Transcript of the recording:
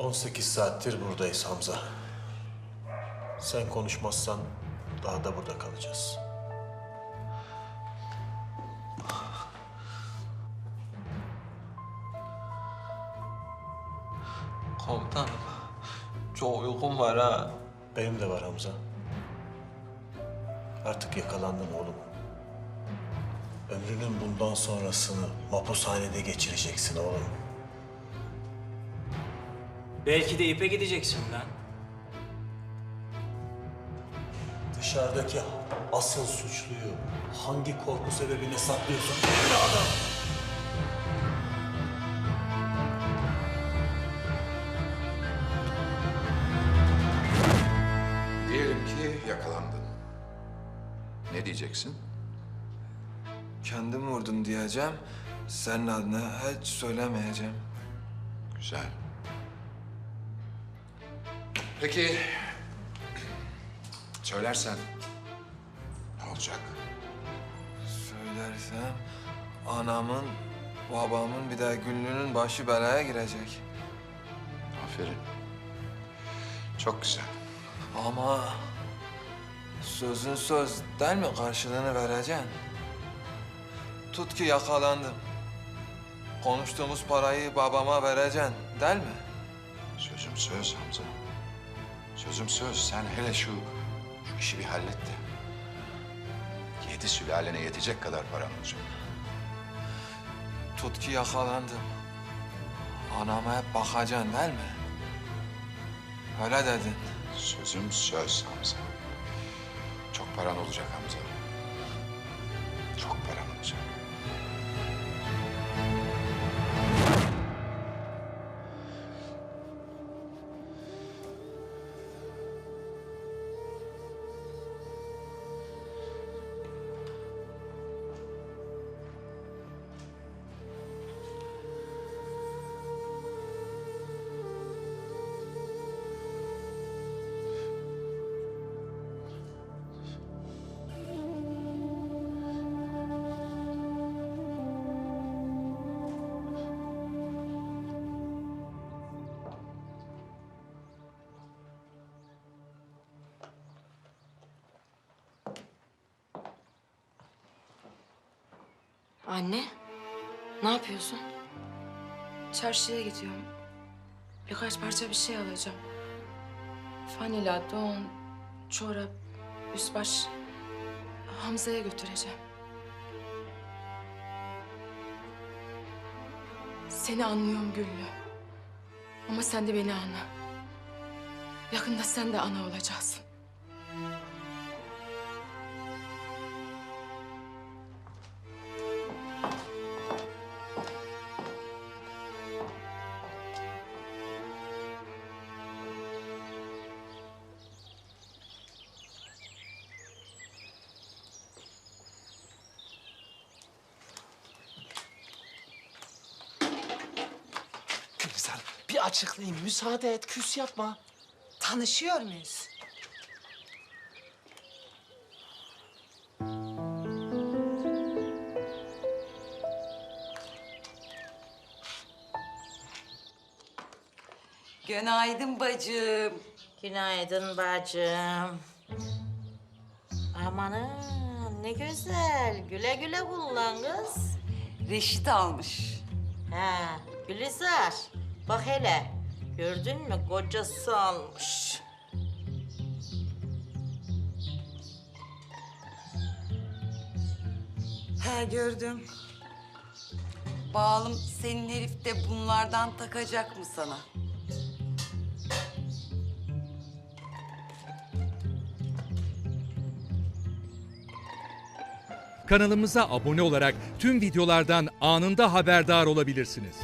18 saattir buradayız Hamza. Sen konuşmazsan daha da burada kalacağız. Komutanım. Çok uykum var ha. Benim de var Hamza. Artık yakalandın oğlum. Ömrünün bundan sonrasını mapushanede geçireceksin oğlum. Belki de ipe gideceksin lan. Dışarıdaki asıl suçluyu hangi korku sebebine saklıyorsun? Evladım! Diyelim ki yakalandın. Ne diyeceksin? Kendim vurdum diyeceğim. Senin adına hiç söylemeyeceğim. Güzel. Peki söylersen ne olacak? Söylersem anamın, babamın bir de Güllü'nün başı belaya girecek. Aferin. Çok güzel. Ama sözün söz değil mi karşılığını vereceksin? Tut ki yakalandım. Konuştuğumuz parayı babama vereceksin değil mi? Sözüm söz Hamza. Sözüm söz. Sen hele şu, şu işi bir hallet de. Yedi sülalene yetecek kadar param olacak. Tut ki yakalandım. Anama hep bakacaksın değil mi? Öyle dedin. Sözüm söz Hamza. Çok paran olacak Hamza. Anne, ne yapıyorsun? Çarşıya gidiyorum. Birkaç parça bir şey alacağım. Fanila, don, çorap, üst baş. Hamza'ya götüreceğim. Seni anlıyorum Güllü. Ama sen de beni anla. Yakında sen de ana olacaksın. Bir açıklayayım. Müsaade et, küs yapma. Tanışıyor muyuz? Günaydın bacım. Günaydın bacım. Amanın ne güzel. Güle güle kullan kız. Reşit almış. Ha, Gülizar. Bak hele. Gördün mü kocası almış. He gördüm. Bağlım senin herif de bunlardan takacak mı sana? Kanalımıza abone olarak tüm videolardan anında haberdar olabilirsiniz.